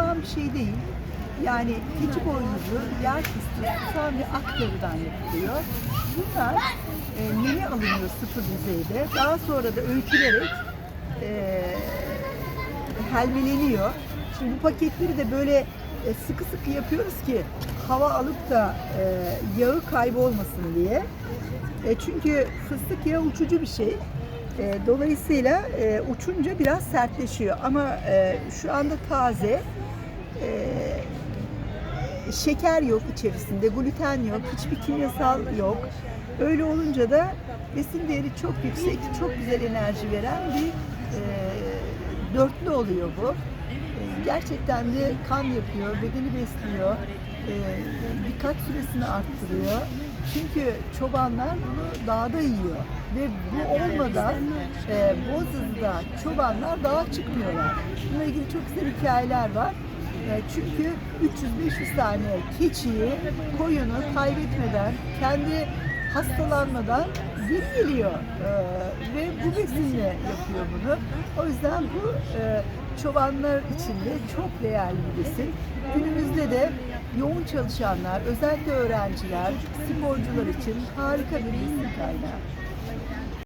olan bir şey değil. Yani keçi boynuzu, yer fıstığı, susam ve aktarıdan yapılıyor. Bunlar e, nemi alınıyor sıfır düzeyde. Daha sonra da öğütülerek e, helmeleniyor. Şimdi bu paketleri de böyle e, sıkı sıkı yapıyoruz ki hava alıp da e, yağı kaybolmasın diye. E, çünkü fıstık yağı uçucu bir şey. E, dolayısıyla e, uçunca biraz sertleşiyor. Ama e, şu anda taze. Şeker yok içerisinde, gluten yok, hiçbir kimyasal yok. Öyle olunca da besin değeri çok yüksek, çok güzel enerji veren bir e, dörtlü oluyor bu. E, gerçekten de kan yapıyor, bedeni besliyor, e, birkaç süresini arttırıyor. Çünkü çobanlar bunu dağda yiyor ve bu olmadan e, Bozız'da çobanlar dağa çıkmıyorlar. Bununla ilgili çok güzel hikayeler var. E, Çünkü 300-500 tane keçiyi, koyunu kaybetmeden, kendi hastalanmadan geri geliyor. E, ve bu besinle yapıyor bunu. O yüzden bu e, çobanlar için de çok değerli bir besin. Günümüzde de yoğun çalışanlar, özellikle öğrenciler, sporcular için harika bir besin kaynağı.